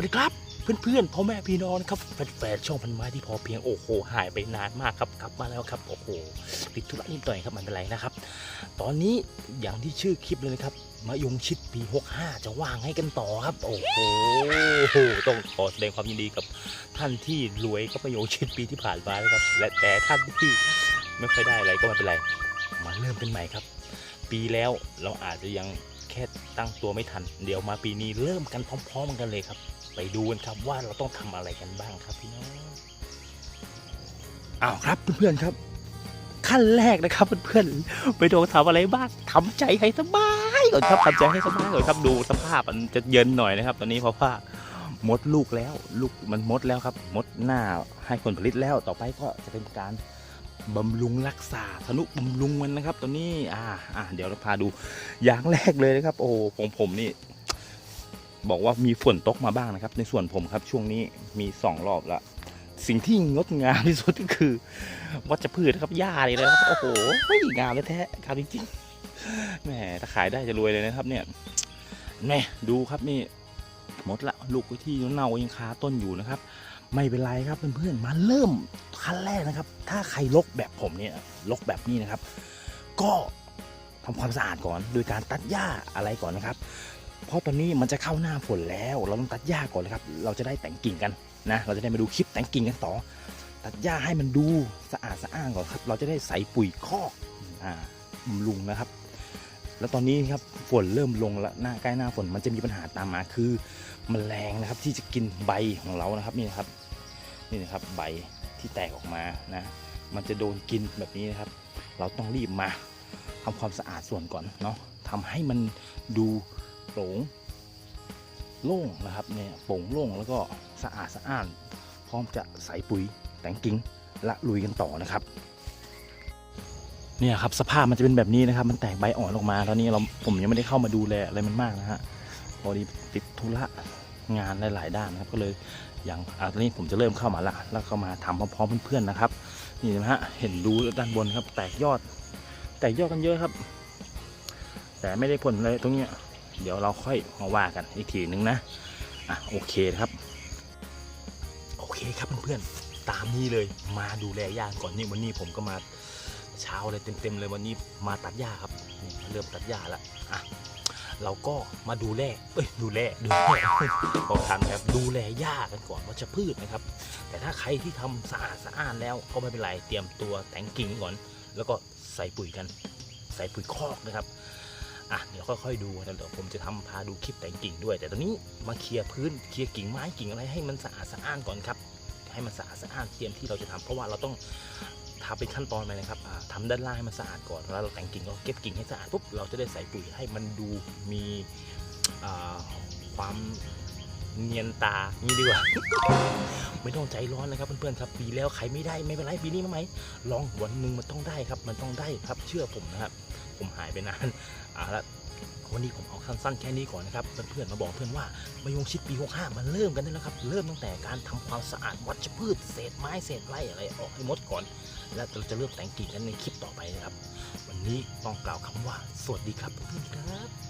วัสดีครับเพื่อนๆพ่อแม่พี่น้องนครับแฟนๆช่องพันไม้ที่พอเพียงโอ้โหหายไปนานมากครับกลับมาแล้วครับโอ้โหติดธุระนิดหน่อยครับไมันเป็นไรนะครับ ตอนนี้อย่างที่ชื่อคลิปเลยนะครับมายงชิดปี 65 จะว่างให้กันต่อครับ โอ้โหต้องขอแสดงความยินดีกับท่านที่รวยก็มายงชิดปีที่ผ่านมานะครับ และแต่ท่านที่ไม่ค่อยได้อะไรก็ไม่เป็นไรมาเริ่มกันใหม่ครับ ปีแล้วเราอาจจะยัง แค่ตั้งตัวไม่ทัน เดี๋ยวมาปีนี้เริ่มกันพร้อม ๆ กันเลยครับ ไปดูกันครับว่าเราต้องทำอะไรกันบ้างครับพี่น้องอ้าวครับเพื่อนๆครับ ขั้นแรกนะครับเพื่อนๆไปดูทำอะไรบ้างทำใจให้สบายก่อนครับทำใจให้สบายก่อนครับดูสภาพมันจะเย็นหน่อยนะครับ ตอนนี้เพราะว่ามดลูกแล้ว ลูกมันมดแล้วครับมดหน้าให้ผลผลิตแล้วต่อไปก็จะเป็นการ บำรุงรักษาธนุบำรุงมันนะครับตัวนี้อ่าอ่าเดี๋ยวเราพาดูอย่างแรกเลยนะครับ โอ้ของผมนี่ บอกว่ามีฝนตกมาบ้างนะครับ ในส่วนผมครับช่วงนี้มีสองรอบละสิ่งที่งดงามที่สุดก็คือวัชพืชครับหญ้าเลยนะครับโอ้โหงามเลยแท้งามจริงๆแหมถ้าขายได้จะรวยเลยนะครับ เนี่ยแหมดูครับนี่หมดละลูกที่เน่ายังคาต้นอยู่นะครับ ไม่เป็นไรครับเพื่อนๆมาเริ่มขั้นแรกนะครับ ถ้าใครลกแบบผมเนี่ยลกแบบนี้นะครับ ก็ทำความสะอาดก่อนโดยการตัดหญ้าอะไรก่อนนะครับ เพราะตอนนี้มันจะเข้าหน้าฝนแล้ว เราต้องตัดหญ้าก่อนเลยครับ เราจะได้แต่งกิ่งกันนะเราจะได้มาดูคลิปแต่งกิ่งกันต่อ ตัดหญ้าให้มันดูสะอาดสะอ้านก่อนครับ เราจะได้ใส่ปุ๋ยคอกอ่าบำรุงนะครับ แล้วตอนนี้ครับฝนเริ่มลงแล้วหน้าใกล้หน้าฝนมันจะมีปัญหาตามมาคือมแมลงนะครับที่จะกินใบของเรานะครับนี่นะครับนี่นะครับใบที่แตกออกมานะมันจะโดนกินแบบนี้นะครับ เราต้องรีบมาทำความสะอาดส่วนก่อนเนาะทำให้มันดูโปร่งโล่งนะครับเนี่ยโปร่งโล่งแล้วก็สะอาดสะอ้านพร้อมจะใส่ปุ๋ยแต่งกิ่งละลุยกันต่อนะครับ เนี่ยครับสภาพมันจะเป็นแบบนี้นะครับ มันแตกใบอ่อนออกมาตอนนี้เราผมยังไม่ได้เข้ามาดูแลอะไรมันมากนะฮะพอดีติดธุระงานหลายๆด้านนะครับก็เลยอย่างอะตอนนี้ผมจะเริ่มเข้ามาละแล้วก็มาทำพร้อมๆเพื่อนๆนะครับ นี่นะฮะเห็นดูด้านบนครับ แตกยอด แตกยอดกันเยอะครับ แต่ไม่ได้ผลเลยตรงเนี้ยเดี๋ยวเราค่อยมาว่ากันอีกทีนึงนะอะโอเคครับ โอเคครับเพื่อนๆตามนี้เลยมาดูแลย่างก่อนนี่วันนี้ผมก็มา เช้าเลยเต็มๆเลยวันนี้มาตัดหญ้าครับนี่เริ่มตัดหญ้าแล้วอะเราก็มาดูแลเอ้ยดูแลดูแลขอทานครับดูแลหญ้ากันก่อนวัชพืชนะครับ แต่ถ้าใครที่ทำสะอาดสะอ้านแล้วก็ไม่เป็นไรเตรียมตัวแต่งกิ่งก่อน แล้วก็ใส่ปุ๋ยกัน ใส่ปุ๋ยคอกนะครับอะเดี๋ยวค่อยๆดูนะเดี๋ยวผมจะทำพาดูคลิปแต่งกิ่งด้วย แต่ตอนนี้มาเคลียร์พื้นเคลียร์กิ่งไม้กิ่งอะไรให้มันสะอาดสะอ้านก่อนครับให้มันสะอาดสะอ้านเตรียมที่เราจะทำเพราะว่าเราต้อง ทำเป็นขั้นตอนไปนะครับอ่าทำด้านล่างให้มันสะอาดก่อนแล้วเราแต่งกิ่งเราเก็บกิ่งให้สะอาดปุ๊บเราจะได้ใส่ปุ๋ยให้มันดูมีความเนียนตานี่ดีกว่า ไม่ต้องใจร้อนนะครับเพื่อนๆครับปีแล้วใครไม่ได้ไม่เป็นไรปีนี้มาไหมลองวันหนึ่งมันต้องได้ครับ มันต้องได้ครับเชื่อผมนะครับ ผมหายไปนานอ่าละวันนี้ผมเอาสั้นๆแค่นี้ก่อนนะครับเพื่อนๆมาบอกเพื่อนว่ามายงชิดปี 65 มันเริ่มกันได้แล้วครับ เริ่มตั้งแต่การทำความสะอาดวัชพืชเศษไม้เศษไร่อะไรออกให้หมดก่อน แล้วเราจะเลือกแต่งกิ่งกันในคลิปต่อไปนะครับ วันนี้ต้องกล่าวคำว่า สวัสดีครับเพื่อนครับ